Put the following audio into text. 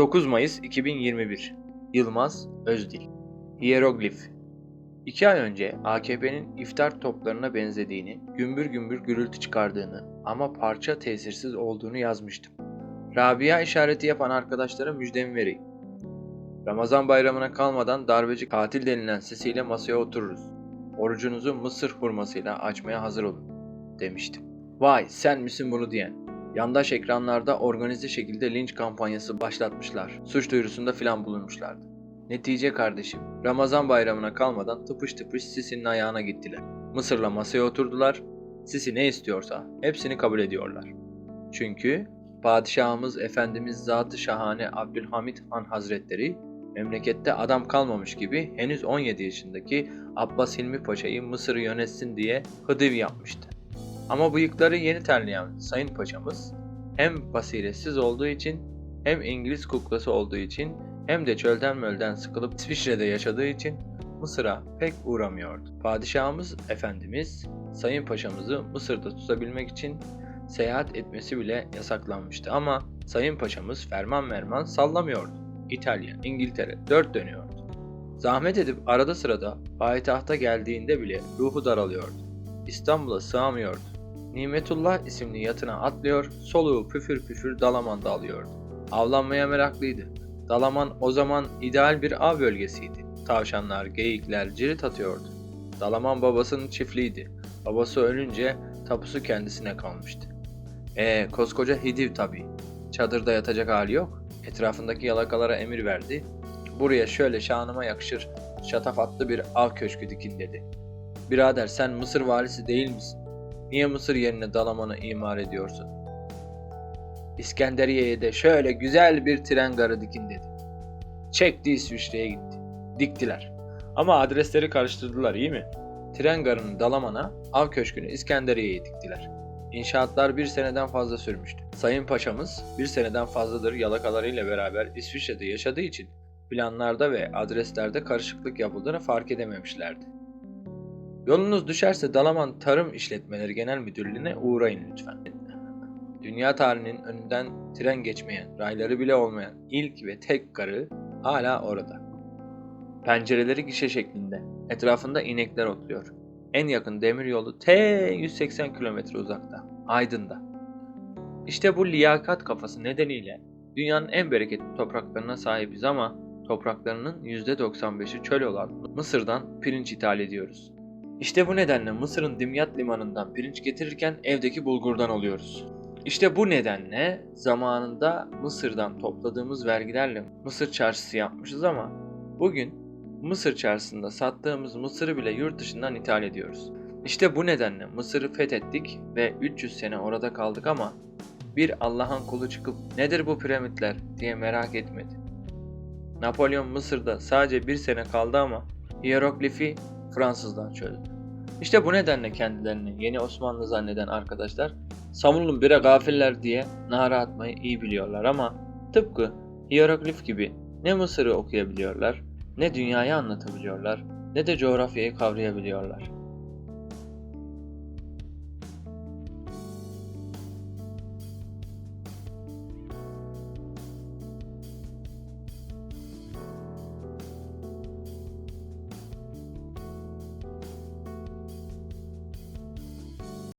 9 Mayıs 2021 Yılmaz Özdil Hieroglif 2 ay önce AKP'nin iftar toplarına benzediğini, gümbür gümbür gürültü çıkardığını ama parça tesirsiz olduğunu yazmıştım. Rabia işareti yapan arkadaşlara müjdemi vereyim. Ramazan bayramına kalmadan darbeci katil denilen sesiyle masaya otururuz. Orucunuzu mısır hurmasıyla açmaya hazır olun demiştim. Vay sen misin bunu diyen? Yandaş ekranlarda organize şekilde linç kampanyası başlatmışlar. Suç duyurusunda filan bulunmuşlardı. Netice kardeşim, Ramazan bayramına kalmadan tıpış tıpış Sisi'nin ayağına gittiler. Mısır'la masaya oturdular. Sisi ne istiyorsa hepsini kabul ediyorlar. Çünkü Padişahımız Efendimiz Zat-ı Şahane Abdülhamit Han Hazretleri memlekette adam kalmamış gibi henüz 17 yaşındaki Abbas Hilmi Paşa'yı Mısır'ı yönetsin diye hıdıv yapmıştı. Ama bıyıkları yeni terleyen Sayın Paşa'mız hem basiretsiz olduğu için hem İngiliz kuklası olduğu için hem de çölden mölden sıkılıp İsviçre'de yaşadığı için Mısır'a pek uğramıyordu. Padişahımız Efendimiz Sayın Paşa'mızı Mısır'da tutabilmek için seyahat etmesi bile yasaklanmıştı ama Sayın Paşa'mız ferman merman sallamıyordu. İtalya, İngiltere dört dönüyordu. Zahmet edip arada sırada payitahta geldiğinde bile ruhu daralıyordu. İstanbul'a sığamıyordu. Nimetullah isimli yatına atlıyor, soluğu püfür püfür Dalaman'da alıyordu. Avlanmaya meraklıydı. Dalaman o zaman ideal bir av bölgesiydi. Tavşanlar, geyikler cirit atıyordu. Dalaman babasının çiftliğiydi. Babası ölünce tapusu kendisine kalmıştı. E koskoca Hidiv tabii. Çadırda yatacak hali yok. Etrafındaki yalakalara emir verdi. Buraya şöyle şanıma yakışır şatafatlı bir av köşkü dikin dedi. Birader sen Mısır valisi değil misin? Niye Mısır yerine Dalaman'ı imar ediyorsun? İskenderiye'ye de şöyle güzel bir tren garı dikin dedi. Çekti İsviçre'ye gitti. Diktiler. Ama adresleri karıştırdılar iyi mi? Tren garını Dalaman'a, av köşkünü İskenderiye'ye diktiler. İnşaatlar bir seneden fazla sürmüştü. Sayın Paşa'mız bir seneden fazladır yalakalarıyla beraber İsviçre'de yaşadığı için planlarda ve adreslerde karışıklık yapıldığını fark edememişlerdi. Yolunuz düşerse Dalaman Tarım İşletmeleri Genel Müdürlüğü'ne uğrayın lütfen. Dünya tarihinin önünden tren geçmeyen, rayları bile olmayan ilk ve tek garı hala orada. Pencereleri gişe şeklinde, etrafında inekler otluyor. En yakın demiryolu T 180 kilometre uzakta, Aydın'da. İşte bu liyakat kafası nedeniyle dünyanın en bereketli topraklarına sahibiz ama topraklarının %95'i çöl olan Mısır'dan pirinç ithal ediyoruz. İşte bu nedenle Mısır'ın Dimyat limanından pirinç getirirken evdeki bulgurdan oluyoruz. İşte bu nedenle zamanında Mısır'dan topladığımız vergilerle Mısır çarşısı yapmışız ama bugün Mısır çarşısında sattığımız mısırı bile yurt dışından ithal ediyoruz. İşte bu nedenle Mısır'ı fethettik ve 300 sene orada kaldık ama bir Allah'ın kulu çıkıp nedir bu piramitler diye merak etmedi. Napolyon Mısır'da sadece bir sene kaldı ama hieroglifi Fransızdan çözdü. İşte bu nedenle kendilerini yeni Osmanlı zanneden arkadaşlar savunun bire gafiller diye nara atmayı iyi biliyorlar ama tıpkı hieroglif gibi ne Mısır'ı okuyabiliyorlar, ne dünyayı anlatabiliyorlar, ne de coğrafyayı kavrayabiliyorlar.